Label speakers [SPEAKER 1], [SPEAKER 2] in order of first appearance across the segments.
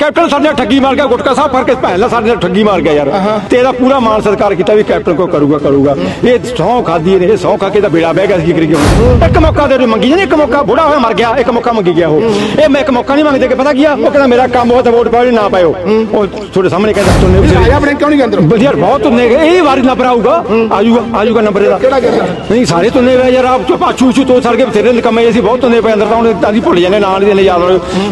[SPEAKER 1] Captain ਸਾਡੇ ਨਾਲ ਠੱਗੀ ਮਾਰ ਗਿਆ ਗੁਟਕਾ ਸਾਹਿਬ ਫੜ ਕੇ ਭੈਣ ਨਾਲ ਸਾਡੇ ਨਾਲ ਠੱਗੀ ਮਾਰ ਗਿਆ ਯਾਰ। ਤੇ ਇਹਦਾ ਪੂਰਾ ਮਾਨ ਸਤਿਕਾਰ ਕੀਤਾ ਵੀ ਕੈਪਟਨ ਕੋ ਕਰੂਗਾ ਕਰੂਗਾ। ਇਹ ਸੌ ਖਾਦੀ ਨੇ ਇਹ ਸੌ ਖਾ ਕੇ ਤਾਂ ਬੇੜਾ ਬਹਿ ਗਿਆ ਸੀ ਕੀ ਕਰੀਏ ਹੁਣ ਇੱਕ ਮੌਕਾ ਦੇ ਮੰਗੀ ਜਾਂਦੇ ਇੱਕ ਮੌਕਾ। ਬੁੜਾ ਹੋਇਆ ਮਰ ਗਿਆ ਇੱਕ ਮੌਕਾ ਮੰਗੀ ਗਿਆ ਉਹ। ਇਹ ਮੈਂ ਇੱਕ ਮੌਕਾ ਨਹੀਂ ਮੰਗਦੇ ਕਿ ਪਤਾ ਕੀ ਆ? ਉਹ ਕਹਿੰਦਾ ਮੇਰਾ ਕੰਮ ਹੋਇਆ ਤਾਂ ਵੋਟ ਪਾਓ ਨਾ ਪਾਇਓ। ਉਹ ਤੁਹਾਡੇ ਸਾਹਮਣੇ ਕਹਿੰਦਾ ਤੁੰਨੇ
[SPEAKER 2] ਆਇਆ ਆਪਣੇ ਕਿਉਂ ਨਹੀਂ ਅੰਦਰ?
[SPEAKER 1] ਵਧੀਆ ਬਹੁਤ ਤੁੰਨੇ ਇਹ ਵਾਰੀ ਨੰਬਰ ਆਊਗਾ। ਆਜੂਗਾ ਆਜੂਗਾ ਨੰਬਰ ਇਹਦਾ।
[SPEAKER 2] ਕਿਹੜਾ ਕਹਿੰਦਾ
[SPEAKER 1] ਨਹੀਂ ਸਾਰੇ ਤੁੰਨੇ ਵੇ ਯਾਰ ਆਪ ਚੋ ਪਾਛੂ ਛੂ ਤੋਂ ਸੜ ਕੇ ਬਥੇਰੇ ਨਿਕੰਮੇ ਅਸੀਂ ਬਹੁਤ ਤੁੰਨੇ ਪਏ ਅੰਦਰ ਤਾਂ ਹੁਣ ਤਾਂ ਭੁੱਲ ਜਾਂਦੇ ਨਾਲ ਦੇ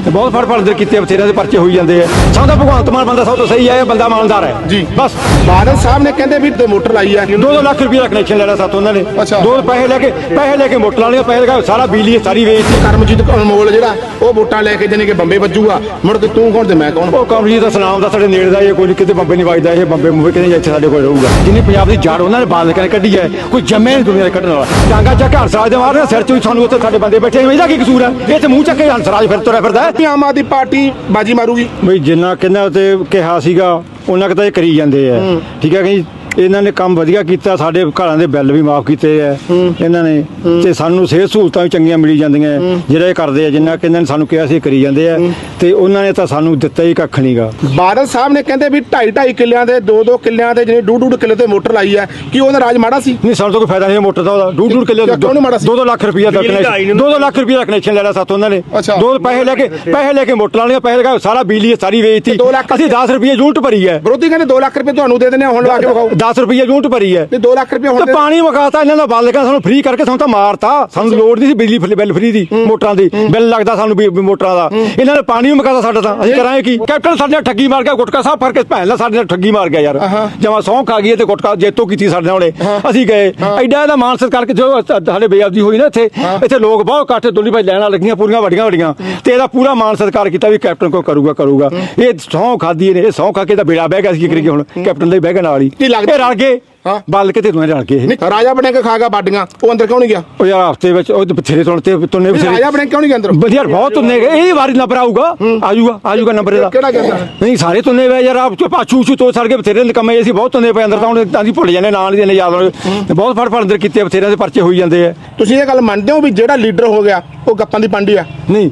[SPEAKER 1] ਤੇ ਬਹੁਤ ਫੜ ਫੜ ਦੇ ਕੀਤੇ ਬਥੇਰੇ ਦੇ ਪਰਚੇ ਹੋਈ ਜਾਂਦੇ ਆ। ਦਾ ਭਗਵੰਤ ਮਾਨ ਬੰਦਾ ਸਭ ਤੋਂ ਸਹੀ ਹੈ ਇਹ ਬੰਦਾ ਇਮਾਨਦਾਰ ਹੈ।
[SPEAKER 2] ਜੀ।
[SPEAKER 1] ਬਸ।
[SPEAKER 2] ਬਾਦਲ ਸਾਹਿਬ ਨੇ ਕਹਿੰਦੇ ਵੀ ਤੇ ਮੋਟਰ ਲਾਈ ਆ।
[SPEAKER 1] 2-2 ਲੱਖ ਰੁਪਏ ਦਾ ਕਨੈਕਸ਼ਨ ਲੈਣਾ ਸਾਥੋਂ ਉਹਨਾਂ ਨੇ।
[SPEAKER 2] ਅੱਛਾ।
[SPEAKER 1] ਦੋ ਪੈਸੇ ਲੈ ਕੇ ਪੈਸੇ ਲੈ ਕੇ ਮੋਟਰ ਵਾਲੀਆਂ ਪੈਸੇ ਲਗਾ ਸਾਰਾ ਬਿਜਲੀ ਸਾਰੀ ਵੇਚਤੀ
[SPEAKER 2] ਕਰਮਜੀਤ ਅਨਮੋਲ ਜਿਹੜਾ ਉਹ ਵੋਟਾਂ ਲੈ ਕੇ ਜਾਣੀ ਕਿ ਬੰਬੇ ਵੱਜੂਗਾ। ਮੁੜ ਕੇ ਤੂੰ ਕੌਣ ਤੇ ਮੈਂ ਕੌਣ?
[SPEAKER 1] ਉਹ ਕਮਲੀ ਦਾ ਸਨਾਮ ਦਾ ਸਾਡੇ ਨੇੜੇ ਦਾ ਇਹ ਕੋਈ ਨੀ, ਕਿਤੇ ਬੰਬੇ ਨਹੀਂ ਵੱਜਦਾ ਇਹ ਬੰਬੇ ਮੁੰਬਈ ਕਿਤੇ ਇੱਥੇ ਸਾਡੇ ਕੋਲ ਰਹੂਗਾ। ਜਿੰਨੀ ਪੰਜਾਬ ਦੀ ਜੜ ਉਹਨਾਂ ਨੇ ਬਾਲ ਕੇ ਕੱਢੀ ਹੈ ਕੋਈ ਜੰਮੇ ਨਹੀਂ ਦੁਨੀਆ ਦੇ ਕੱਢਣ ਵਾਲਾ। ਟਾਂਗਾ ਚੱਕ ਹੰਸਰਾਜ ਦੇ ਮਾਰਨੇ ਸਿਰ ਚੋਂ ਹੀ ਸਾਨੂੰ ਉੱਥੇ ਸਾਡੇ ਬੰਦੇ ਬੈਠੇ ਨੇ। ਇਹਦਾ ਕੀ ਕਸੂਰ ਹੈ? ਇਹ ਤੇ ਮੂੰਹ ਚੱਕੇ ਹੰਸਰਾਜ ਫਿਰ ਤੁਰਿਆ ਫਿਰਦਾ ਹੈ।
[SPEAKER 2] ਵੀ ਆਮ ਆਦਮੀ ਪਾਰਟੀ ਬਾਜੀ ਮਾਰੂਗੀ।
[SPEAKER 1] ਬਈ ਜਿੰਨਾ ਕਿੰਨਾ ਤੇ ਕਿਹਾ ਸੀਗਾ ਉਹਨਾਂ ਕਿਤਾ ਇਹ ਕਰੀ ਜਾਂਦੇ ਆ ਠੀਕ ਹੈ ਕਿ? ਇਹਨਾਂ ਨੇ ਕੰਮ ਵਧੀਆ ਕੀਤਾ ਸਾਡੇ ਘਰਾਂ ਦੇ ਬਿੱਲ ਵੀ ਮਾਫ ਕੀਤੇ ਆ ਇਹਨਾਂ ਨੇ। ਤੇ ਸਾਨੂੰ ਸਿਹਤ ਸਹੂਲਤਾਂ ਵੀ ਚੰਗੀਆਂ ਮਿਲੀ ਜਾਂਦੀਆਂ ਹੈ। ਜਿਹੜਾ ਇਹ ਕਰਦੇ ਆ ਜਿੰਨਾ ਕਿ ਇਹਨਾਂ ਨੇ ਸਾਨੂੰ ਕਿਹਾ ਸੀ ਇਹ ਕਰੀ ਜਾਂਦੇ ਆ। ਤੇ ਉਹਨਾਂ ਨੇ ਤਾਂ ਸਾਨੂੰ ਦਿੱਤਾ ਹੀ ਕੱਖ ਨਹੀਂਗਾ
[SPEAKER 2] ਬਾਦਲ ਸਾਹਿਬ ਨੇ ਕਹਿੰਦੇ ਵੀ 2.5 2.5 ਕਿੱਲਿਆਂ ਦੇ 2-2 ਕਿੱਲਿਆਂ ਦੇ ਜਿਹੜੇ ਡੂਢ ਡੂਢ ਕਿੱਲੇ ਤੇ ਮੋਟਰ ਲਾਈ ਆ ਕੀ ਉਹਦਾ ਰਾਜ ਮਾੜਾ ਸੀ?
[SPEAKER 1] ਨਹੀਂ ਸਾਨੂੰ ਤਾਂ ਕੋਈ ਫਾਇਦਾ ਨਹੀਂ ਮੋਟਰ ਦਾ ਉਹਦਾ। ਡੂਢ ਡੂਢ ਕਿੱਲੇ
[SPEAKER 2] ਕਿਉਂ- ਕਿਉਂ ਨੀ ਮਾੜਾ ਸੀ?
[SPEAKER 1] 2-2 ਲੱਖ ਰੁਪਈਆ ਦਾ ਕਨੈਕਸ਼ਨ 2-2 ਲੱਖ ਰੁਪਈਆ ਦਾ ਕਨੈਕਸ਼ਨ ਲੈਣਾ ਸਾਥੋਂ ਉਹਨਾਂ ਨੇ।
[SPEAKER 2] ਅੱਛਾ।
[SPEAKER 1] ਦੋ ਪੈਸੇ ਲੈ ਕੇ ਪੈਸੇ ਲੈ ਕੇ ਮੋਟਰ ਵਾਲੀਆਂ ਪੈਸੇ ਲਗਾ ਸਾਰਾ ਬਿਜਲੀ ਸਾਰੀ ਵੇਚਤੀ।
[SPEAKER 2] ਤੇ ਦੋ ਲੱਖ-
[SPEAKER 1] ਅਸੀਂ 10 ਰੁਪਏ ਯੂਨਿਟ ਭਰੀ ਹੈ
[SPEAKER 2] ਵਿਰੋਧੀ ਕਹਿੰਦੇ 2 ਲੱਖ ਰੁਪਏ ਤੁਹਾਨੂੰ ਦੇ ਦਿੰਦੇ ਆ ਹੁਣ ਲਾ ਕੇ ਵਿਖਾਓ।
[SPEAKER 1] 10 ਰੁਪਏ ਯੂਨਿਟ ਭਰੀ ਹੈ।
[SPEAKER 2] ਤੇ 2 ਲੱਖ ਰੁਪਏ ਹੁਣ
[SPEAKER 1] ਤੇ ਪਾਣੀ ਮਕਾਤਾ ਇਹਨਾਂ ਦਾ ਬੰਦ ਸਾਨੂੰ ਫ੍ਰੀ ਕਰਕੇ ਸਾਨੂੰ ਤਾਂ ਮਾਰਤਾ। ਸਾਨੂੰ ਲੋੜ ਨਹੀਂ ਸੀ ਬਿਜਲੀ ਬਿੱਲ ਫ੍ਰੀ ਦੀ ਮੋਟਰਾਂ ਦੀ। ਬਿੱਲ ਲੱਗਦਾ ਸਾਨੂੰ ਵੀ ਮੋਟਰਾਂ ਦਾ। ਇਹਨਾਂ ਨੇ ਪਾਣੀ ਵੀ ਮਕਾਤਾ ਸਾਡਾ ਤਾਂ। ਅਸੀਂ ਕਰਾਂਗੇ ਕੀ? ਕੈਪਟਨ ਸਾਡੇ ਨਾਲ ਠੱਗੀ ਮਾਰ ਗਿਆ ਗੁਟਕਾ ਸਾਹਿਬ ਫੜ ਕੇ ਭੈਣ ਨਾਲ ਸਾਡੇ ਨਾਲ ਠੱਗੀ ਮਾਰ ਗਿਆ ਯਾਰ। ਜਮਾ ਸੌਂ ਖਾ ਗਈ ਤੇ ਗੁਟਕਾ ਜੇਤੋ ਕੀਤੀ ਸਾਡੇ ਨਾਲ ਅਸੀਂ ਗਏ। ਐਡਾ ਇਹਦਾ ਮਾਨ ਸਤਿਕਾਰ ਕਰਕੇ ਜੋ ਸਾਡੇ ਬੇਅਦਬੀ ਹੋਈ ਨਾ ਇੱਥੇ ਇੱਥੇ ਲੋਕ ਬਹੁਤ ਇਕੱਠ ਦੁੱਲੀ ਭਾਈ ਲੈਣਾ ਲੱਗੀਆਂ ਪੂਰੀਆਂ ਵੱਡੀਆਂ ਵੱਡੀਆਂ। ਤੇ ਇਹਦਾ ਪੂਰਾ ਮਾਨ ਸਤਿਕਾਰ ਕੀਤਾ ਵੀ ਕੈਪਟਨ ਕੋ ਕਰੂਗਾ ਕਰੂਗਾ। ਇਹ ਸੌਂ ਖਾਦੀ ਨੇ ਇਹ ਸੌਂ ਖਾ ਕੇ ਤਾਂ ਬੇੜਾ ਬਹਿ ਗਿਆ ਸੀ ਕੀ ਕਰੀਏ ਹੁਣ? ਕੈਪਟਨ ਦੇ ਬਹਿ ਕੇ ਨਾਲ ਹੀ।
[SPEAKER 2] ਕੀ
[SPEAKER 1] ਰਲ ਗਏ।
[SPEAKER 2] ਹਾਂ।
[SPEAKER 1] ਬਲ ਕੇ ਤੇ ਦੋਵੇਂ ਰਲ ਗਏ ਇਹ।
[SPEAKER 2] ਨਹੀਂ ਰਾਜਾ ਬਣੇ ਕੇ ਖਾਗਾ ਬਾਡੀਆਂ। ਉਹ ਅੰਦਰ ਕਿਉਂ ਨਹੀਂ ਗਿਆ?
[SPEAKER 1] ਉਹ ਯਾਰ ਹਫ਼ਤੇ ਵਿੱਚ ਉਹ ਬਥੇਰੇ ਤੋਂ ਤੇ ਤੁੰਨੇ
[SPEAKER 2] ਨਹੀਂ, ਰਾਜਾ
[SPEAKER 1] ਬਥੇਰੇ
[SPEAKER 2] ਬਣੇ ਕਿਉਂ ਨਹੀਂ ਗਿਆ ਅੰਦਰ?
[SPEAKER 1] ਵਧੀਆ ਬਹੁਤ ਤੁੰਨੇ ਗਏ। ਇਹ ਵਾਰੀ ਨੰਬਰ ਆਊਗਾ। ਆਜੂਗਾ ਆਜੂਗਾ ਨੰਬਰ ਇਹਦਾ।
[SPEAKER 2] ਕਿਹੜਾ ਕਹਿੰਦਾ?
[SPEAKER 1] ਨਹੀਂ ਸਾਰੇ ਤੁੰਨੇ ਵੇ ਯਾਰ ਆਪ ਚੋ ਪਾਛੂ ਛੂ ਤੋਂ ਸੜ ਕੇ ਬਥੇਰੇ ਨਿਕੰਮੇ ਅਸੀਂ ਬਹੁਤ ਤੁੰਨੇ ਪਏ ਅੰਦਰ ਤਾਂ ਹੁਣ ਤਾਂ ਭੁੱਲ ਜਾਂਦੇ ਨਾਲ ਹੀ ਨੇ ਯਾਦ ਤੇ ਬਹੁਤ ਫੜ ਫੜ ਅੰਦਰ ਕੀਤੇ ਬਥੇਰੇ ਦੇ ਪਰਚੇ ਹੋਈ ਜਾਂਦੇ ਆ।
[SPEAKER 2] ਤੁਸੀਂ ਇਹ ਗੱਲ ਮੰਨਦੇ ਹੋ ਵੀ ਜਿਹੜਾ ਲੀਡਰ ਹੋ ਗਿਆ ਉਹ ਗੱਪਾਂ ਦੀ ਪੰਡੀ ਆ?
[SPEAKER 1] ਨਹੀਂ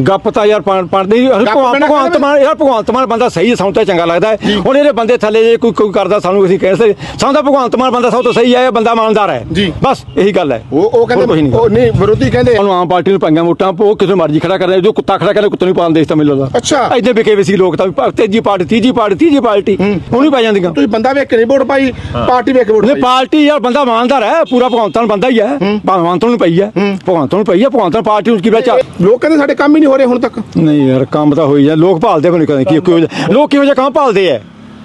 [SPEAKER 1] ਗੱਪ ਤਾਂ ਯਾਰ ਭਗਵਾਨ
[SPEAKER 2] ਬਿਨਾਂ
[SPEAKER 1] ਭਗਵੰਤ ਮਾਨ ਯਾਰ ਭਗਵੰਤ ਮਾਨ ਬੰਦਾ ਸਹੀ ਹੈ, ਸਾਨੂੰ ਤਾਂ ਚੰਗਾ ਲੱਗਦਾ ਹੈ। ਹੁਣ ਇਹਦੇ ਬੰਦੇ ਥੱਲੇ ਜੇ ਕੋਈ ਕੋਈ ਕਰਦਾ ਸਾਨੂੰ ਅਸੀਂ ਕਹਿ ਸਕਦੇ ਸਾਨੂੰ ਤਾਂ ਭਗਵੰਤ ਮਾਨ ਬੰਦਾ ਸਭ ਤੋਂ ਸਹੀ ਹੈ ਇਹ ਬੰਦਾ ਇਮਾਨਦਾਰ ਹੈ। ਬਸ ਇਹੀ ਗੱਲ ਹੈ।
[SPEAKER 2] ਉਹ ਉਹ ਕਹਿੰਦੇ
[SPEAKER 1] ਨਹੀਂ।
[SPEAKER 2] ਉਹ ਨਹੀਂ ਵਿਰੋਧੀ ਕਹਿੰਦੇ
[SPEAKER 1] ਉਹਨੂੰ ਆਮ ਪਾਰਟੀ ਨੂੰ ਪਾਈਆਂ ਵੋਟਾਂ ਉਹ ਕਿਸੇ ਮਰਜ਼ੀ ਖੜਾ ਕਰਦੇ ਜੋ ਕੁੱਤਾ ਖੜਾ ਕਰਦੇ ਕੁੱਤੇ ਨੂੰ ਪਾਣ ਦੇਸ ਤਾਂ ਮਿਲਦਾ
[SPEAKER 2] ਅੱਛਾ।
[SPEAKER 1] ਐਨੇ ਵਿਕੇ ਵੀ ਸੀ ਲੋਕ ਤਾਂ ਵੀ ਤੀਜੀ ਪਾਰਟੀ ਤੀਜੀ ਪਾਰਟੀ ਤੀਜੀ ਪਾਰਟੀ। ਉਹਨੂੰ ਪੈ ਜਾਂਦੀਆਂ।
[SPEAKER 2] ਤੁਸੀਂ ਬੰਦਾ ਵੇਖ ਕੇ ਨਹੀਂ ਵੋਟ ਪਾਈ ਪਾਰਟੀ ਵੇਖ ਕੇ ਵੋਟ
[SPEAKER 1] ਨੇ
[SPEAKER 2] ਪਾਈ।
[SPEAKER 1] ਪਾਰਟੀ ਯਾਰ ਬੰਦਾ ਇਮਾਨਦਾਰ ਹੈ ਪੂਰਾ ਭਗਵੰਤਾਂ ਨੂੰ ਬੰਦਾ ਹੀ ਹੈ। ਭਗਵੰਤਾਂ ਨੂੰ ਪਈ ਹੈ। ਭਗਵੰਤਾਂ ਨੂੰ ਪਈ ਹੈ ਭਗਵੰਤਾਂ ਪਾਰਟੀ ਨੂੰ ਕੀ ਵਿੱਚ
[SPEAKER 2] ਲੋਕ ਕਹਿੰਦੇ ਸਾਡੇ ਕੰਮ ਹੀ ਨਹੀਂ ਹੋ ਰਹੇ ਹੁਣ ਤੱਕ?
[SPEAKER 1] ਨਹੀਂ ਯਾਰ ਕੰਮ ਤਾਂ ਹੋਈ ਜਾ ਲੋਕ ਭਾਲਦੇ ਬਣੇ ਕਦੇ ਕੀ ਕਿਉਂ ਲੋਕ ਕਿਹੋ ਜਿਹਾ ਕੰਮ ਭਾਲਦੇ ਆ?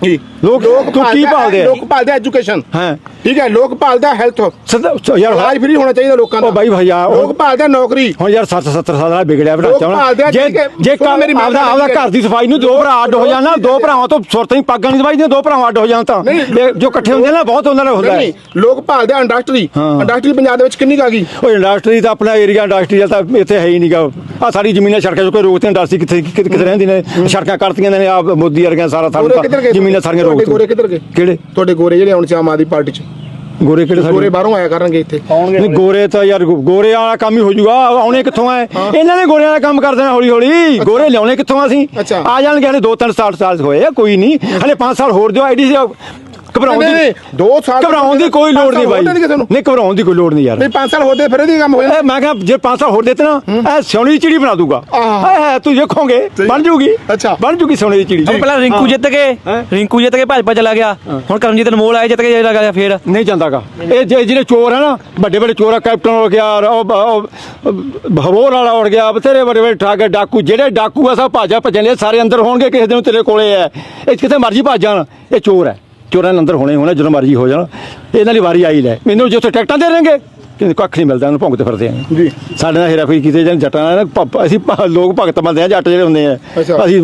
[SPEAKER 2] ਜੀ।
[SPEAKER 1] ਲੋਕ ਤੂੰ ਕੀ ਭਾਲਦੇ ਆ
[SPEAKER 2] ਲੋਕ ਭਾਲਦੇ ਐਜੂਕੇਸ਼ਨ
[SPEAKER 1] ਹਾਂ।
[SPEAKER 2] ਠੀਕ ਹੈ ਲੋਕ ਭਾਲਦੇ ਹੈਲਥ
[SPEAKER 1] ਯਾਰ
[SPEAKER 2] ਇਲਾਜ ਫ੍ਰੀ ਹੋਣਾ ਚਾਹੀਦਾ ਲੋਕਾਂ ਦਾ।
[SPEAKER 1] ਉਹ ਬਾਈ ਭਈਆ,
[SPEAKER 2] ਲੋਕ ਭਾਲਦੇ ਨੌਕਰੀ।
[SPEAKER 1] ਹੁਣ ਯਾਰ 60 70 ਸਾਲ ਦਾ ਵਿਗੜਿਆ
[SPEAKER 2] ਭਾਲਦੇ ਆ
[SPEAKER 1] ਜੇ ਜੇ
[SPEAKER 2] ਮੇਰੀ
[SPEAKER 1] ਆਪਦਾ ਆਪਦਾ। ਘਰ ਦੀ ਸਫ਼ਾਈ ਨੂੰ ਦੋ ਭਰਾ ਅੱਡ ਹੋ ਜਾਣਾ ਦੋ ਭਰਾਵਾਂ ਤੋਂ ਸੁਰਤਾਂ ਹੀ ਪਾਗਾਂ ਨਹੀਂ ਦਵਾਈ ਦੋ ਭਰਾਵਾਂ ਅੱਡ ਹੋ ਜਾਣ ਤਾਂ।
[SPEAKER 2] ਨਹੀਂ,
[SPEAKER 1] ਜੋ ਇਕੱਠੇ ਹੁੰਦੇ ਨਾ ਬਹੁਤ ਉਹਨਾਂ ਨਾਲ ਹੁੰਦਾ ਹੈ।
[SPEAKER 2] ਨਹੀਂ ਲੋਕ ਭਾਲਦੇ ਇੰਡਸਟਰੀ। ਇੰਡਸਟਰੀ ਪੰਜਾਬ ਦੇ ਵਿੱਚ ਕਿੰਨੀ ਆ ਗਈ?
[SPEAKER 1] ਉਹ ਇੰਡਸਟਰੀ ਤਾਂ ਆਪਣਾ ਏਰੀਆ ਇੰਡਸਟਰੀ ਤਾਂ ਇੱਥੇ ਹੈ ਹੀ ਨਹੀਂਗਾ ਆ ਸਾਰੀ ਜ਼ਮੀਨਾਂ ਸੜਕਾਂ ਚੋਂ ਕੋਈ ਰੋਕਤੇ ਇੰਡਸਟਰੀ ਕਿੱਥੇ ਕਿੱਥੇ ਰਹਿੰਦੀ ਨੇ? ਸੜਕਾਂ ਕੱਟਦੀਆਂ ਨੇ ਆ ਮੋਦੀ ਵਰਗੀਆਂ ਸਾਰਾ
[SPEAKER 2] ਗਏ
[SPEAKER 1] ਜ਼ਮੀਨਾਂ ਸਾਰੀਆਂ
[SPEAKER 2] ਤੁਹਾਡੇ ਗੋਰੇ ਕਿੱਧਰ ਗਏ?
[SPEAKER 1] ਕਿਹੜੇ?
[SPEAKER 2] ਤੁਹਾਡੇ ਗੋਰੇ ਜਿਹੜੇ ਹੁਣ ਚ ਆਮ ਆਦਮੀ ਪਾਰਟੀ ਚ।
[SPEAKER 1] ਗੋਰੇ ਕਿਹੜੇ
[SPEAKER 2] ਗੋਰੇ
[SPEAKER 1] ਸਾਡੇ?
[SPEAKER 2] ਬਾਹਰੋਂ ਆਇਆ ਕਰਨਗੇ ਇੱਥੇ।
[SPEAKER 1] ਨਹੀਂ ਗੋਰੇ ਤਾਂ ਯਾਰ ਗੋਰੇ ਵਾਲਾ ਕੰਮ ਹੀ ਹੋ ਜਾਊਗਾ ਆਉਣੇ ਕਿੱਥੋਂ ਆ? ਇਹਨਾਂ ਨੇ ਗੋਰਿਆਂ ਦਾ ਕੰਮ ਕਰ ਦੇਣਾ ਹੌਲੀ ਹੌਲੀ ਗੋਰੇ ਲਿਆਉਣੇ ਕਿੱਥੋਂ ਆ ਅਸੀਂ?
[SPEAKER 2] ਅੱਛਾ।
[SPEAKER 1] ਆ ਜਾਣਗੇ ਹਲੇ 2-3 ਸਾਲ ਸਾਲ ਹੋਏ ਆ ਕੋਈ ਨਹੀਂ। ਹਲੇ 5 ਸਾਲ ਹੋਰ ਦਿਓ ਆਈਡੀ ਘਬਰਾਉਣ
[SPEAKER 2] ਨਹੀਂ,
[SPEAKER 1] ਦੀ
[SPEAKER 2] ਨਹੀਂ, ਦੋ ਸਾਲ
[SPEAKER 1] ਘਬਰਾਉਣ ਦੀ ਕੋਈ ਲੋੜ ਨਹੀਂ ਬਾਈ।
[SPEAKER 2] ਨਹੀਂ ਕਿਸੇ ਨੂੰ
[SPEAKER 1] ਨਹੀਂ ਘਬਰਾਉਣ ਦੀ ਕੋਈ ਲੋੜ ਨਹੀਂ ਯਾਰ।
[SPEAKER 2] ਨਹੀਂ 5 ਸਾਲ ਹੋਦੇ ਫਿਰ ਇਹਦੀ ਕੰਮ ਹੋ ਜਾਣਾ।
[SPEAKER 1] ਇਹ ਮੈਂ ਕਿਹਾ ਜੇ 5 ਸਾਲ ਹੋਰ ਦੇਤੇ ਨਾ ਇਹ ਸੋਨੇ ਦੀ ਚਿੜੀ ਬਣਾ ਦੂਗਾ।
[SPEAKER 2] ਆਹ।
[SPEAKER 1] ਹਾਏ ਹਾਏ ਤੂੰ ਦੇਖੋਗੇ ਬਣ ਜੂਗੀ।
[SPEAKER 2] ਅੱਛਾ।
[SPEAKER 1] ਬਣ ਜੂਗੀ ਸੋਨੇ ਦੀ ਚਿੜੀ
[SPEAKER 3] ਪਹਿਲਾਂ ਰਿੰਕੂ ਜਿੱਤ ਗਏ
[SPEAKER 1] ਹੈਂ?
[SPEAKER 3] ਰਿੰਕੂ ਜਿੱਤ ਕੇ ਭਾਜਪਾ ਚਲਾ ਗਿਆ। ਹੁਣ ਕਰਮਜੀਤ ਅਨਮੋਲ ਆਏ ਜਿੱਤ ਕੇ ਜੇ ਲਗਾ ਫੇਰ।
[SPEAKER 1] ਨਹੀਂ ਜਾਂਦਾਗਾ। ਇਹ ਜੇ- ਜਿਹੜੇ ਚੋਰ ਹੈ ਨਾ ਵੱਡੇ ਵੱਡੇ ਚੋਰ ਆ ਕੈਪਟਨ ਹੋ ਗਿਆ ਉਹ ਬ- ਉਹ ਭਵੋਰ ਵਾਲਾ ਉੜ ਗਿਆ ਬਥੇਰੇ ਵੱਡੇ ਵੱਡੇ ਠਾਗੇ ਡਾਕੂ ਜਿਹੜੇ ਡਾਕੂ ਆ ਸਭ ਭਾਜਾ ਭਜਣੇ ਸਾਰੇ ਅੰਦਰ ਹੋਣਗੇ ਕਿਸੇ ਦਿਨ ਤੇਰੇ ਕੋਲੇ ਐ ਇਹ ਕਿਤੇ ਮਰਜ਼ੀ ਭੱਜ ਜਾਣ ਇਹ ਚੋਰ ਹੈ ਚੋਰਾਂ ਦੇ ਅੰਦਰ ਹੋਣੇ ਹੋਣੇ ਜਦੋਂ ਮਰਜ਼ੀ ਹੋ ਜਾਣ ਇਹਨਾਂ ਦੀ ਵਾਰੀ ਆਈ ਲੈ। ਮੈਨੂੰ ਜੇ ਉੱਥੇ ਟਿਕਟਾਂ ਦੇ ਦੇਣਗੇ ਕਿ ਕੱਖ ਨਹੀਂ ਮਿਲਦਾ ਉਹਨੂੰ ਭੁਗਤ ਫਿਰਦੇ ਆ।
[SPEAKER 2] ਜੀ।
[SPEAKER 1] ਸਾਡੇ ਨਾਲ ਹੇਰਾਫੇਰੀ ਕੀਤੇ ਜਾਂ ਜੱਟਾਂ ਨਾਲ ਨਾ ਅਸੀਂ ਲੋਕ ਭਗਤ ਬੰਦੇ ਆ ਜੱਟ ਜਿਹੜੇ ਹੁੰਦੇ ਆ। ਅਸੀਂ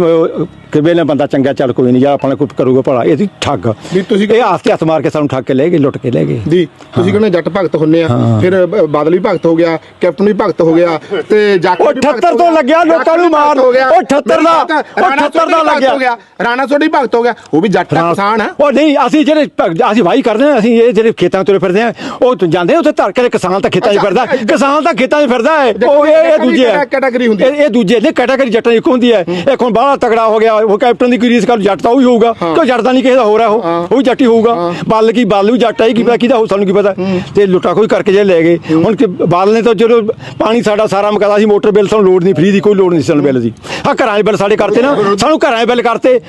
[SPEAKER 1] ਕਿ ਵੇਲੇ ਬੰਦਾ ਚੰਗਾ ਚੱਲ ਕੋਈ ਨਹੀਂ ਜਾਂ ਆਪਣਾ ਕੋਈ ਕਰੂਗਾ ਭਲਾ ਇਹ ਸੀ ਠੱਗ।
[SPEAKER 2] ਵੀ ਤੁਸੀਂ
[SPEAKER 1] ਇਹ ਹੱਥ ਤੇ ਹੱਥ ਮਾਰ ਕੇ ਸਾਨੂੰ ਠੱਗ ਕੇ ਲੈ ਗਏ ਲੁੱਟ ਕੇ ਲੈ ਗਏ।
[SPEAKER 2] ਜੀ ਤੁਸੀਂ ਕਹਿੰਦੇ ਜੱਟ ਭਗਤ ਹੁੰਨੇ ਆ ਫਿਰ ਬਾਦਲ ਵੀ ਭਗਤ ਹੋ ਗਿਆ ਕੈਪਟਨ ਵੀ ਭਗਤ ਹੋ ਗਿਆ ਤੇ ਜਾਖੜ ਵੀ ਭਗਤ
[SPEAKER 1] 78
[SPEAKER 2] ਹੋ
[SPEAKER 1] ਤੋਂ ਲੱਗਿਆ ਲੋਕਾਂ ਨੂੰ ਮਾਰ।
[SPEAKER 2] ਹੋ ਗਿਆ।
[SPEAKER 1] ਉਹ 78 ਦਾ- ਉਹ
[SPEAKER 2] ਰਾਣਾ
[SPEAKER 1] 78 ਦਾ ਲੱਗਿਆ।
[SPEAKER 2] ਰਾਣਾ ਸੋਢੀ ਭਗਤ ਹੋ ਗਿਆ ਉਹ ਵੀ ਜੱਟ ਦਾ ਕਿਸਾਨ ਆ।
[SPEAKER 1] ਉਹ ਨਹੀਂ ਅਸੀਂ ਜਿਹੜੇ ਅਸੀਂ ਵਾਹੀ ਕਰਦੇ ਆ ਅਸੀਂ ਇਹ ਜਿਹੜੇ ਖੇਤਾਂ ਤੁਰੇ ਫਿਰਦੇ ਆ ਉਹ ਜਾਂਦੇ ਉੱਥੇ ਧਰ ਕੇ ਕਿਸਾਨ ਤਾਂ ਖੇਤਾਂ 'ਚ ਫਿਰਦਾ ਕਿਸਾਨ ਤਾਂ ਖੇਤਾਂ 'ਚ ਫਿਰਦਾ ਹੈ। ਉਹ ਇਹ ਇਹ ਦੂਜੇ
[SPEAKER 2] ਕੈਟਾਗਰੀ ਹੁੰਦੀ ਹੈ।
[SPEAKER 1] ਇਹ ਇਹ ਦੂਜੇ ਨੇ ਕੈਟਾਗਰੀ ਜੱਟਾਂ ਦੀ ਇੱਕ ਹੁੰਦੀ ਹੈ। ਇੱਕ ਹੁਣ ਬਾਹਲਾ ਤਗੜਾ ਹੋ ਗਿਆ ਉਹ ਕੈਪਟਨ ਦੀ ਕੀ ਰੀਸ ਕਰ ਜੱਟ ਤਾਂ ਉਹ ਹੀ। ਹੋਊਗਾ ਕਿਉਂ ਜੱਟ ਦਾ ਨਹੀਂ ਕਿਸੇ ਦਾ ਹੋ ਰਿਹਾ ਉਹ? ਉਹ ਵੀ ਜੱਟ ਹੀ ਹੋਊਗਾ। ਬੱਲ ਕੀ ਬੱਲ ਵੀ ਜੱਟ ਹੈ ਕੀ ਪਤਾ ਕਿਹਦਾ ਹੋ ਸਾਨੂੰ ਕੀ ਪਤਾ। ਤੇ ਲੁੱਟਾ ਕੋਈ ਕਰਕੇ ਜੇ ਲੈ ਗਏ। ਹੁਣ ਕਿ ਬੱਲ ਨੇ ਤਾਂ ਜਦੋਂ ਪਾਣੀ ਸਾਡਾ ਸਾਰਾ ਮਕਾਦਾ ਸੀ ਮੋਟਰ ਬਿੱਲ ਸਾਨੂੰ ਲੋੜ ਨਹੀਂ ਫ੍ਰੀ ਦੀ ਕੋਈ ਲੋੜ ਨਹੀਂ ਸਾਨੂੰ ਬਿੱਲ ਦੀ। ਆ ਘਰਾਂ ਦੇ ਬਿੱਲ ਸਾਡੇ ਕਰਤੇ ਨਾ ਸਾਨੂੰ ਘਰਾਂ ਦੇ ਬਿੱਲ ਕਰਤੇ।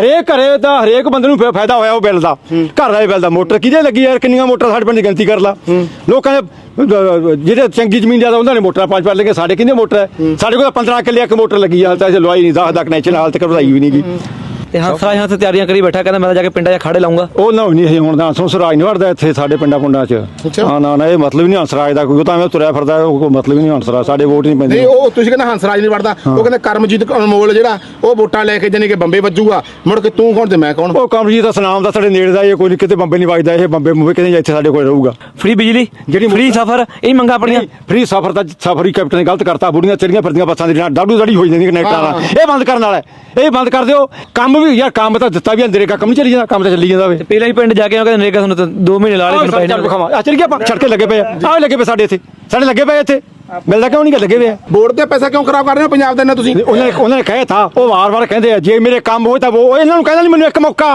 [SPEAKER 1] ਹਰੇਕ ਘਰੇ ਦਾ ਹਰੇਕ ਬੰਦੇ ਨੂੰ ਫਾਇਦਾ ਹੋਇਆ ਉਹ ਬਿੱਲ ਦਾ। ਘਰ ਦੇ ਬਿੱਲ ਦਾ ਮੋਟਰ ਕਿਹਦੇ ਲੱਗੀ ਯਾਰ ਕਿੰਨੀਆਂ ਮੋਟਰ ਸਾਡੇ ਪਿੰਡ ਦੀ ਗਿਣਤੀ ਕਰ ਲਾ। ਲੋਕਾਂ ਦੇ ਅਹ, ਜਿਹੜੇ ਚੰਗੀ ਜ਼ਮੀਨ ਜ਼ਿਆਦਾ ਉਹਨਾਂ ਨੇ ਮੋਟਰਾਂ ਪੰਜ ਪੰਜ ਲੱਗੇ ਸਾਡੇ ਕਿੰਨੇ ਮੋਟਰ ਹੈ? ਸਾਡੇ ਕੋਲ ਤਾਂ 15 ਕਿੱਲੇ ਇੱਕ ਮੋਟਰ ਲੱਗੀ ਹਾਲ ਤਾਂ ਅਸੀਂ ਲਵਾਈ ਨਹੀਂ 10 ਦਾ ਕਨੈਕਸ਼ਨ ਹਾਲ ਤੱਕ ਵਧਾਈ ਵੀ ਨਹੀਂ ਗਈ।
[SPEAKER 3] ਤੇ ਹੰਸਰਾਜ ਹੰਸ ਤਿਆਰੀਆਂ ਕਰੀ ਬੈਠਾ ਕਹਿੰਦਾ ਮੈਂ ਤਾਂ ਜਾ ਕੇ ਪਿੰਡਾਂ 'ਚ ਖਾੜੇ ਲਾਉਂਗਾ।
[SPEAKER 1] ਉਹ ਨਾ ਨਹੀਂ ਅਸੀਂ ਹੁਣ ਦਾ ਅੰਸਰ ਸਰਾਜ ਨਹੀਂ ਵੜਦਾ ਇੱਥੇ ਸਾਡੇ ਪਿੰਡਾਂ ਪੁੰਡਾਂ 'ਚ। ਹਾਂ ਨਾ ਨਾ ਇਹ ਮਤਲਬ ਹੀ ਨਹੀਂ ਹੰਸਰਾਜ ਦਾ ਕੋਈ ਉਹ ਤਾਂ ਐਵੇਂ ਤੁਰਿਆ ਫਿਰਦਾ ਉਹ ਕੋਈ ਮਤਲਬ ਹੀ ਨਹੀਂ ਹੰਸਰਾਜ ਸਾਡੇ ਵੋਟ ਨਹੀਂ ਪੈਂਦੀ।
[SPEAKER 2] ਨਹੀਂ ਉਹ ਤੁਸੀਂ ਕਹਿੰਦੇ ਹੰਸਰਾਜ ਨਹੀਂ ਵੜਦਾ ਉਹ ਕਹਿੰਦੇ ਕਰਮਜੀਤ ਅਨਮੋਲ ਜਿਹੜਾ ਉਹ ਵੋਟਾਂ ਲੈ ਕੇ ਜਾਨੀ ਕਿ ਬੰਬੇ ਵੱਜੂਗਾ। ਮੁੜ ਕੇ ਤੂੰ ਕੌਣ ਤੇ ਮੈਂ ਕੌਣ?
[SPEAKER 1] ਉਹ ਕਮਰਜੀਤ ਦਾ ਸੁਨਾਮ ਦਾ ਸਾਡੇ ਨੇੜੇ ਦਾ ਇਹ ਕੋਈ ਨੀ, ਕਿਤੇ ਬੰਬੇ ਨਹੀਂ ਵੱਜਦਾ ਇਹ ਬੰਬੇ ਮੁੰਬਈ ਕਿਤੇ ਇੱਥੇ ਸਾਡੇ ਕੋਲ ਰਹੂਗਾ।
[SPEAKER 3] ਫ੍ਰੀ ਬਿਜਲੀ
[SPEAKER 1] ਜਿਹੜੀ
[SPEAKER 3] ਫ੍ਰੀ ਸਫ਼ਰ ਇਹ ਮੰਗਾ ਆਪਣੀਆਂ।
[SPEAKER 1] ਫ੍ਰੀ ਸਫਰ ਦਾ ਸਫਰ ਹੀ ਕੈਪਟਨ ਨੇ ਗਲਤ ਕਰਤਾ ਬੁੜੀਆਂ ਚੜੀਆਂ ਫਿਰਦੀਆਂ ਬੱਸਾਂ ਦੇ ਨਾਲ ਡਾਡੂ ਡਾਡੀ ਹੋਈ ਜਾਂਦੀ ਕਨੈਕਟਰਾਂ ਨਾਲ। ਇਹ ਬੰਦ ਕਰਨ ਵਾਲਾ। ਇਹ ਬੰਦ ਕਰ ਦਿਓ ਕੰਮ ਵੀ ਯਾਰ ਕੰਮ ਤਾਂ ਦਿੱਤਾ ਵੀ ਅੰਦਰੇ ਕੰਮ ਨਹੀਂ ਚੱਲੀ ਜਾਂਦਾ ਕੰਮ ਤਾਂ ਚੱਲੀ ਜਾਂਦਾ ਵੇ।
[SPEAKER 3] ਪਹਿਲਾਂ ਹੀ ਪਿੰਡ ਜਾ ਕੇ ਕਹਿੰਦੇ ਨਰੇਗਾ ਤੁਹਾਨੂੰ ਤਾਂ 2 ਮਹੀਨੇ ਲਾ ਲਏ ਮੈਨੂੰ ਪੈਸੇ ਨਾਲ।
[SPEAKER 1] ਵਿਖਾਵਾਂ। ਆ ਚੱਲ ਗਿਆ ਆਪਾਂ ਸੜਕੇ ਲੱਗੇ ਪਏ ਆ। ਆਹ ਲੱਗੇ ਪਏ ਸਾਡੇ ਇੱਥੇ। ਸਾਡੇ ਲੱਗੇ ਪਏ ਇੱਥੇ। ਮਿਲਦਾ ਕਿਉਂ ਨਹੀਂ ਲੱਗੇ ਆ
[SPEAKER 2] ਵੋਟ ਤੇ ਪੈਸਾ ਕਿਉਂ ਖਰਾਬ ਕਰ ਰਹੇ ਹੋ ਪੰਜਾਬ ਦੇ ਨਾਲ ਤੁਸੀਂ?
[SPEAKER 1] ਉਹਨਾਂ ਨੇ ਉਹਨਾਂ ਨੇ ਥਾ ਉਹ ਵਾਰ-ਵਾਰ ਕਹਿੰਦੇ ਆ ਜੇ ਮੇਰੇ ਕੰਮ ਹੋਏ ਤਾਂ ਉਹ ਇਹਨਾਂ ਨੂੰ ਕਹਿੰਦਾ ਨਹੀਂ ਮੈਨੂੰ ਇੱਕ ਮੌਕਾ।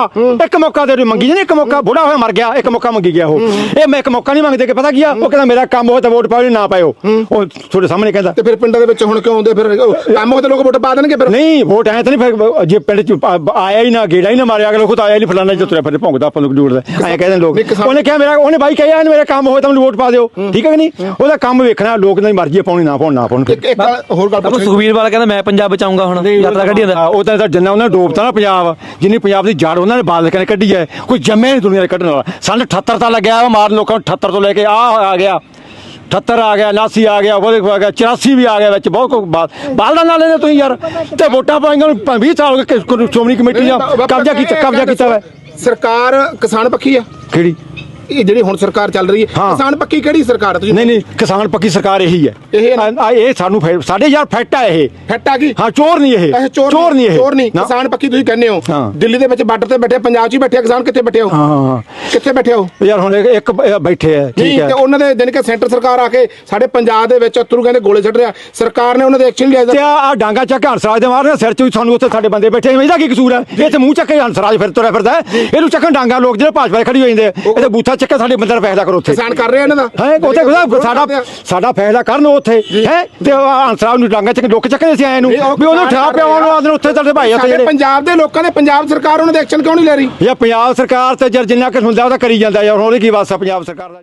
[SPEAKER 1] ਇੱਕ ਮੌਕਾ ਦੇ ਦਿਓ ਮੰਗੀ ਨਹੀਂ ਇੱਕ ਮੌਕਾ। ਬੁੜਾ ਹੋਇਆ ਮਰ ਗਿਆ ਇੱਕ ਮੌਕਾ ਮੰਗੀ ਗਿਆ ਉਹ। ਇਹ ਮੈਂ ਇੱਕ ਮੌਕਾ ਨਹੀਂ ਮੰਗਦੇ ਕਿ ਪਤਾ ਕੀ ਆ? ਉਹ ਕਹਿੰਦਾ ਮੇਰਾ ਕੰਮ ਹੋਏ ਤਾਂ ਵੋਟ ਪਾਓ ਨਹੀਂ ਨਾ ਪਾਇਓ। ਉਹ ਤੁਹਾਡੇ ਸਾਹਮਣੇ ਕਹਿੰਦਾ।
[SPEAKER 2] ਤੇ ਫਿਰ ਪਿੰਡਾਂ ਦੇ ਵਿੱਚ ਹੁਣ ਕਿਉਂ ਆਉਂਦੇ? ਫਿਰ ਕੰਮ ਹੋਏ ਤੇ ਲੋਕ ਵੋਟ ਪਾ ਦੇਣਗੇ ਫਿਰ।
[SPEAKER 1] ਨਹੀਂ ਵੋਟ ਐ ਤਾਂ ਨਹੀਂ ਫਿਰ ਜੇ ਪਿੰਡ ਚ ਆਇਆ ਹੀ ਨਾ ਗੇੜਾ ਹੀ ਨਾ ਮਾਰਿਆ ਅਗਲਾ ਖੁਦ ਆਇਆ ਨਹੀਂ ਫਲਾਣਾ ਜਿਹਾ ਤੁਰਿਆ ਫਿਰ ਭੌਂਕਦਾ ਆਪਾਂ ਨੂੰ ਜੋੜਦਾ ਐਂ ਕਹਿੰਦੇ ਲੋਕ।
[SPEAKER 2] ਨਹੀਂ,
[SPEAKER 1] ਉਹਨੇ ਕਿਹਾ ਮੇਰਾ ਉਹਨੇ ਬਾਈ ਕਿਹਾ ਮੇਰਾ ਕੰਮ ਹੋਏ ਤਾਂ ਮੈਨੂੰ ਵੋਟ ਪਾ ਦਿਓ। ਠੀਕ ਹੈ ਕਿ ਨਹੀਂ? ਉਹਦਾ ਕੰਮ ਵੇਖਣਾ ਲੋਕ ਦੀ ਮਰਜ਼ੀ ਪਾਉਣੀ ਨਾ ਪਾਉਣ ਨਾ ਪਾਉਣ ਫਿਰ।
[SPEAKER 2] ਇੱਕ ਇੱਕ ਗੱਲ- ਹੋਰ ਗੱਲ
[SPEAKER 3] ਆਪਾਂ
[SPEAKER 2] ਪੁੱਛਣੀ।
[SPEAKER 3] ਸੁਖਵੀਰ ਵਾਲਾ ਕਹਿੰਦਾ ਮੈਂ ਪੰਜਾਬ ਬਚਾਉਂਗਾ ਹੁਣ ਯਾਤਰਾ ਕੱਢੀ ਜਾਂਦਾ।
[SPEAKER 1] ਹਾਂ, ਉਹ ਤਾਂ ਤਾਂ ਜਿੰਨਾ ਉਹਨਾਂ ਨੇ ਡੋਬਤਾ ਨਾ ਪੰਜਾਬ ਜਿੰਨੀ ਪੰਜਾਬ ਦੀ ਜੜ ਉਹਨਾਂ ਨੇ ਬਾਲ ਕੇ ਕੱਢੀ ਹੈ ਕੋਈ ਜੰਮੇ ਨਹੀਂ ਦੁਨੀਆ ਦੇ ਕੱਢਣ ਵਾਲਾ। ਸੰਨ 78 ਤਾਂ ਲੱਗਿਆ ਉਹ ਮਾਰਨ ਲੋਕਾਂ ਨੂੰ 78 ਤੋਂ ਲੈ ਕੇ ਆ ਆ ਗਿਆ 78 ਆ ਗਿਆ 79 ਆ ਗਿਆ ਉਹਦੇ ਆ ਗਿਆ 84 ਵੀ ਆ ਗਿਆ ਵਿੱਚ ਬਹੁਤ ਕੁਝ ਬਾਲ ਬਾਲ ਦਾ ਨਾਲ ਲੈਣੇ ਤੁਸੀਂ ਯਾਰ ਤੇ ਵੋਟਾਂ ਪਾਈਆਂ ਨੂੰ 20 ਸਾਲ ਹੋ ਗਏ ਕਿ- ਸ਼੍ਰੋਮਣੀ ਕਮੇਟੀ ਦਾ ਕਬਜ਼ਾ ਕੀਤਾ ਕਬਜ਼ਾ ਕੀਤਾ ਵਾ
[SPEAKER 2] ਸਰਕਾਰ ਕਿਸਾਨ ਪੱਖੀ ਆ।
[SPEAKER 1] ਕਿਹੜੀ?
[SPEAKER 2] ਇਹ ਜਿਹੜੀ ਹੁਣ ਸਰਕਾਰ ਚੱਲ ਰਹੀ ਹੈ
[SPEAKER 1] ਹਾਂ।
[SPEAKER 2] ਕਿਸਾਨ ਪੱਖੀ ਕਿਹੜੀ ਸਰਕਾਰ ਆ ਤੁਸੀਂ?
[SPEAKER 1] ਨਹੀਂ ਨਹੀਂ ਕਿਸਾਨ ਪੱਕੀ ਸਰਕਾਰ ਇਹੀ ਹੈ।
[SPEAKER 2] ਇਹ
[SPEAKER 1] ਆ- ਆ ਇਹ ਸਾਨੂੰ ਫੈ- ਸਾਡੇ ਯਾਰ ਫੈਟ ਹੈ ਇਹ।
[SPEAKER 2] ਫੱਟ ਆ ਗਈ
[SPEAKER 1] ਹਾਂ ਚੋਰ ਨਹੀਂ ਇਹ।
[SPEAKER 2] ਇਹ ਚੋਰ
[SPEAKER 1] ਨਹੀਂ ਇਹ।
[SPEAKER 2] ਚੋਰ ਨਹੀਂ।
[SPEAKER 1] ਨਾ।
[SPEAKER 2] ਕਿਸਾਨ ਪੱਖੀ ਤੁਸੀਂ ਕਹਿੰਦੇ ਹੋ।
[SPEAKER 1] ਹਾਂ।
[SPEAKER 2] ਦਿੱਲੀ ਦੇ ਵਿੱਚ ਬਾਰਡਰ ਤੇ ਬੈਠੇ ਪੰਜਾਬ 'ਚ ਹੀ ਬੈਠੇ ਆ, ਕਿਸਾਨ ਕਿੱਥੇ ਬੈਠੇ ਹੋ?
[SPEAKER 1] ਹਾਂ ਹਾਂ, ਹਾਂ।
[SPEAKER 2] ਕਿੱਥੇ ਬੈਠੇ ਹੋ?
[SPEAKER 1] ਯਾਰ ਹੁਣ ਇੱਕ ਇੱਕ ਬੈਠੇ ਆ ਠੀਕ
[SPEAKER 2] ਨਹੀਂ
[SPEAKER 1] ਹੈ।
[SPEAKER 2] ਤੇ ਉਹਨਾਂ ਦੇ ਦਿਨ ਕੇ ਸੈਂਟਰ ਸਰਕਾਰ ਆ ਕੇ ਸਾਡੇ ਪੰਜਾਬ ਦੇ ਵਿੱਚ ਅਤਰੂ ਕਹਿੰਦੇ ਗੋਲੇ ਛੱਡ ਰਿਹਾ। ਸਰਕਾਰ ਨੇ ਉਹਨਾਂ ਦੇ ਐਕਸ਼ਨ ਲਿਆ
[SPEAKER 1] ਤੇ ਆ ਆ ਡਾਂਗਾ ਚੱਕ ਹੰਸਰਾਜ ਦੇ ਮਾਰਨੇ ਸਿਰ ਚ ਵੀ ਸਾਨੂੰ ਉੱਥੇ ਸਾਡੇ ਬੰਦੇ ਬੈਠੇ ਇਹਦਾ ਕੀ ਕਸੂਰ ਹੈ? ਇਹ ਤੇ ਮੂੰਹ ਚੱਕ ਕੇ ਹੰਸਰਾਜ ਫਿਰ ਤੁਰਿਆ ਫਿਰਦਾ ਹੈ। ਇਹਨੂੰ ਚੱਕਣ ਡਾਂਗਾ ਲੋਕ ਜਿਹੜੇ ਭਾਜਪਾ ਦੇ ਖੜੀ ਹੋ ਜਾਂਦੇ ਆ। ਇਹ ਤੇ ਬੂਥਾ ਚੱਕ ਕੇ ਸਾਡੇ ਬੰਦੇ ਦਾ ਫੈਸਲਾ ਕਰੋ ਉੱਥੇ।
[SPEAKER 2] ਕਿਸਾਨ ਕਰ ਰਹੇ ਇਹਨਾਂ ਦਾ?
[SPEAKER 1] ਹੈ ਉੱਥੇ ਖੁਦਾ ਸਾਡਾ ਸਾਡਾ ਫੈਸਲਾ ਕਰਨ ਉੱਥੇ ਹੈ? ਤੇ ਹੰਸਰਾਜ ਨੂੰ ਡਾਂਗਾ ਚੱਕ ਲੋਕ ਚੱਕਦੇ ਸੀ ਆਏ ਨੂੰ। ਵੀ ਉਹਨੂੰ ਠਾ
[SPEAKER 2] ਕਰ
[SPEAKER 1] ਪਿਆ
[SPEAKER 2] ਰਹੇ
[SPEAKER 1] ਉਹਨੂੰ
[SPEAKER 2] ਆ।
[SPEAKER 1] ਆਦਨ ਉੱਥੇ ਤੁਹਾਡੇ ਭਾਈ ਉੱਥੇ ਜਿਹੜੇ।
[SPEAKER 2] ਪੰਜਾਬ ਦੇ ਲੋਕਾਂ ਦੇ ਪੰਜਾਬ ਸਰਕਾਰ ਉਹਨਾਂ ਦੇ ਐਕਸ਼ਨ ਕਿਉਂ ਨਹੀਂ ਲੈ ਰਹੀ?
[SPEAKER 1] ਜਾਂ ਪੰਜਾਬ ਸਰਕਾਰ ਤੇ ਜਰ ਜਿੰਨਾ ਕੁ ਹੁੰਦਾ ਉਹਦਾ ਕਰੀ ਜਾਂਦਾ। ਯਾਰ ਉਹਦੇ ਕੀ ਵਾਸਾ ਪੰਜਾਬ ਸਰਕਾਰ ਦਾ?